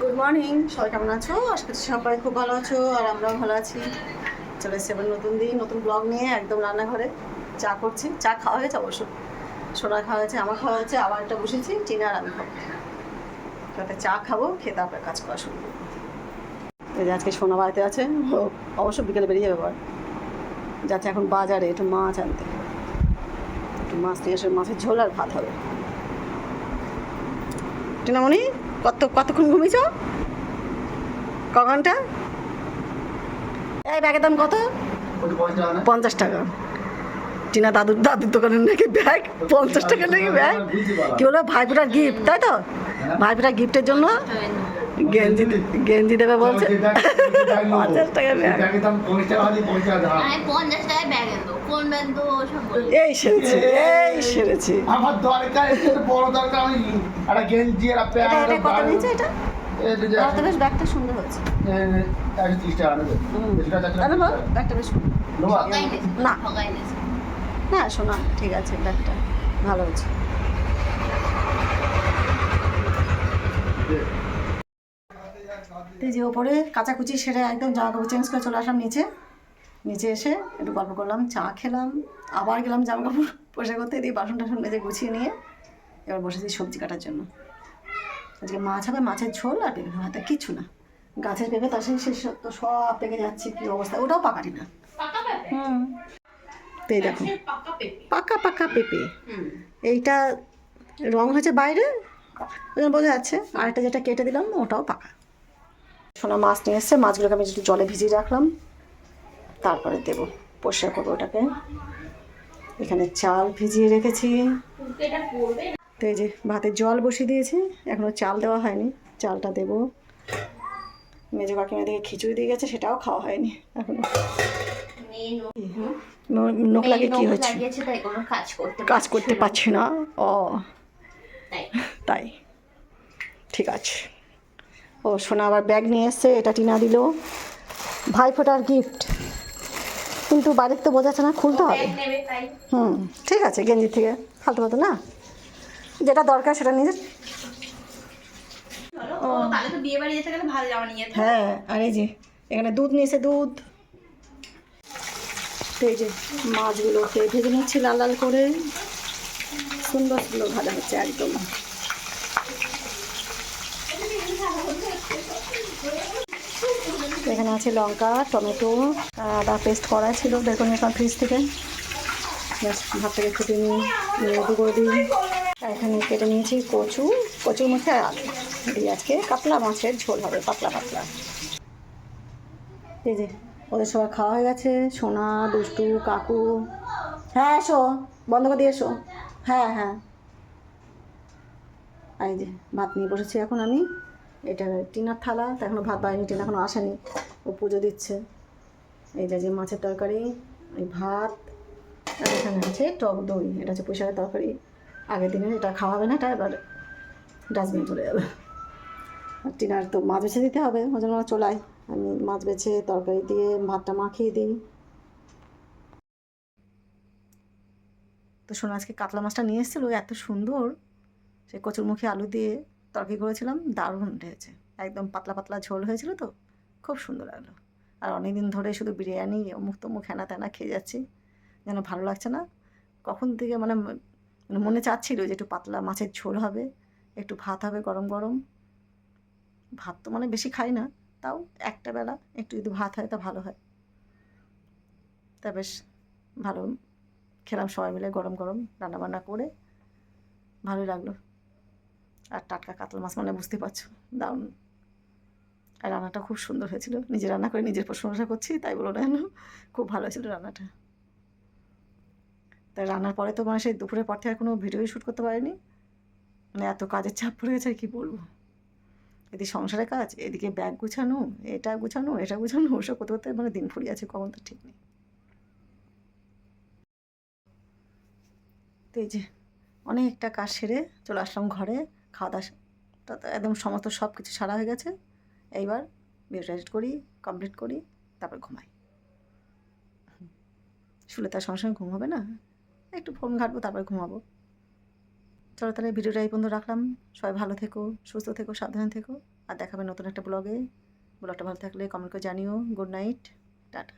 Good morning সবাই কেমন আছো? করছি সবাই খুব ভালো আছো আর আমরাও ভালো আছি। চলে এসেছি আবার নতুন দিন, নতুন ব্লগ নিয়ে একদম রান্নাঘরে। চা করছি। চা খাওয়া হয়েছে অবশ্য। সোনা খাওয়া হয়েছে, আমার খাওয়া হয়েছে, আবার একটা বসেছি, টিনা আর আমি খাব। তাতে চা খাব, খেয়ে তারপরে কাজ করা শুরু করব। এই যে আজকে সোনা বাড়িতে আছে, ও অবশ্য বিকেলে বেরিয়ে যাবে আবার। যাচ্ছে এখন বাজারে, একটু মাছ আনতে। একটু মাছ নিয়ে এসে মাছের ঝোল আর ভাত হবে। টিনামণি? কত কতক্ষণ ঘুমিয়েছ? ক ঘণ্টা? এই ব্যাগের দাম কত? পঞ্চাশ টাকা টিনা দাদুর দাদুর দোকানের নাকি ব্যাগ? পঞ্চাশ টাকা নাকি ব্যাগ? কি বলো ভাইপুরার গিফট তাই তো? ভাইফোটার গিফটের জন্য? গেঞ্জি গেঞ্জি দেবে বলছে? পঞ্চাশ টাকা ব্যাগ এই সেরেছি এই সেরেছি। আমার দরকার বড় দরকার আমি একটা গেঞ্জি আর এটা এটা কত নিয়েছে এটা? আমার বেশ ব্যাগটা সুন্দর টাকা ব্যাগটা বেশ সুন্দর। না। না। শোনা ঠিক আছে ব্যাগটা ভালো হয়েছে। যে ওপরে কাচাকুচি সেরে একদম জামা কাপড় চেঞ্জ করে চলে আসলাম নিচে। নিচে এসে একটু গল্প করলাম চা খেলাম আবার গেলাম জামা কাপড় পরিষ্কার করতে দিয়ে বাসন টাসন মেজে গুছিয়ে নিয়ে এবার বসেছি সবজি কাটার জন্য। আজকে মাছ হবে মাছের ঝোল আর পেঁপে ভাতা কিছু না। গাছের পেঁপে তার সেই শেষ তো সব পেকে যাচ্ছে কি অবস্থা? ওটাও পাকাটি না হুম। তো এই দেখো পাকা পাকা পেঁপে। এইটা রং হয়েছে বাইরে বোঝা যাচ্ছে। আরেকটা যেটা কেটে দিলাম ওটাও পাকা। সোনা মাছ নিয়ে এসছে মাছগুলোকে আমি একটু জলে ভিজিয়ে রাখলাম। তারপরে দেবো পরিষ্কার করব ওটাকে। এখানে চাল ভিজিয়ে রেখেছি। তো এই যে ভাতের জল বসিয়ে দিয়েছি এখনও চাল দেওয়া হয়নি। চালটা দেবো। মেজো কাকিমা দিকে খিচুড়ি দিয়ে গেছে সেটাও খাওয়া হয়নি এখনও। নোক লাগে কি হচ্ছে কাজ করতে কাজ করতে পারছি না? ও তাই। ঠিক আছে। ও সোনা আবার ব্যাগ নিয়ে এসছে এটা টিনা দিল। ভাই ফোটার গিফট কিন্তু বাড়ির তো বোঝাচ্ছে না খুলতে হবে। হুম ঠিক আছে গেঞ্জির থেকে ফালতু ফালতু না। যেটা দরকার সেটা নিয়ে হ্যাঁ আর এই যে এখানে দুধ নিয়েছে দুধ। এই যে মাছগুলোকে ভেজে নিচ্ছি লাল লাল করে। সুন্দর সুন্দর ভাজা হচ্ছে একদম। এখানে আছে লঙ্কা, টমেটো আদা পেস্ট করা ছিল করে নিয়েছিলাম ফ্রিজ থেকে। ব্যাস ভাতটাকে ফুটে নিয়ে করে দিই। এখানে কেটে নিয়েছি কচু, কচুর মধ্যে আলু। দিয়ে আজকে কাতলা মাছের ঝোল হবে, পাতলা পাতলা। এই যে, ওদের সবার খাওয়া হয়ে গেছে। সোনা, দুষ্টু, কাকু। হ্যাঁ এসো, বন্ধ করে দিয়ে এসো। হ্যাঁ হ্যাঁ। এই যে, ভাত নিয়ে বসেছি এখন আমি। এটা টিনার থালা, তা এখনও ভাত বাড়িনি, টিনা এখনও আসেনি। ও পুজো দিচ্ছে। এই যে মাছের তরকারি, এই ভাত, আর এখানে আছে টক দই, এটা হচ্ছে পুঁইশাকের তরকারি। আগের দিনে এটা খাওয়া হবে না, এটা এবার ডাস্টবিন চলে যাবে। টিনার তো মাছ বেছে দিতে হবে, ওই জন্য চলায়। আমি মাছ বেছে, তরকারি দিয়ে, ভাতটা মাখিয়ে দিই। তো শোনো আজকে কাতলা মাছটা নিয়ে এসেছিল এত সুন্দর। সে কচুরমুখী আলু দিয়ে তরকারি করেছিলাম, দারুণ হয়েছে। একদম পাতলা পাতলা ঝোল হয়েছিল তো, খুব সুন্দর লাগল। আর অনেক দিন ধরে শুধু বিরিয়ানি, অমুক তমুক হেনা তেনা খেয়ে যাচ্ছি, যেন ভালো লাগছে না। কখন থেকে মানে মানে মনে চাচ্ছিল যে একটু পাতলা মাছের ঝোল হবে, একটু ভাত হবে গরম গরম। ভাত তো মানে বেশি খাই না, তাও একটা বেলা একটু যদি ভাত হয় তা ভালো হয়। তা বেশ, ভালো। খেলাম সবাই মিলে গরম গরম, রান্নাবান্না করে, ভালোই লাগল। আর টাটকা কাতলা মাছ মানে বুঝতে পারছ, দারুণ। আর রান্নাটা খুব সুন্দর হয়েছিল। নিজে রান্না করে নিজের প্রশংসা করছি, তাই বলো না খুব ভালো হয়েছিল রান্নাটা। তাই রান্নার পরে তো মানে সেই দুপুরের পর থেকে আর কোনো ভিডিওই শ্যুট করতে পারিনি। মানে এত কাজের চাপ পড়ে গেছে আর কি বলব? এদিকে সংসারের কাজ, এদিকে ব্যাগ গুছানো, এটা গুছানো এটা গুছানো, ওসব করতে করতে মানে দিন ফুরিয়ে আছে, কখন তো ঠিক নেই। তো এই যে, অনেকটা কাজ সেরে চলে আসলাম ঘরে। খাওয়া দাওয়া একদম সমস্ত সব কিছু সারা হয়ে গেছে। এইবার এডিট করি কমপ্লিট করি, তারপর ঘুমাই। শুলে তার সঙ্গে সঙ্গে ঘুম হবে না? একটু ফোন ঘাটবো, তারপর ঘুমাবো। চলো তাহলে ভিডিওটা এই পর্যন্ত রাখলাম। সবাই ভালো থেকো, সুস্থ থেকো, সাবধানে থেকো। আর দেখাবে নতুন একটা ব্লগে ব্লগটা ভালো থাকলে কমেন্ট করে জানিও। Good night tata.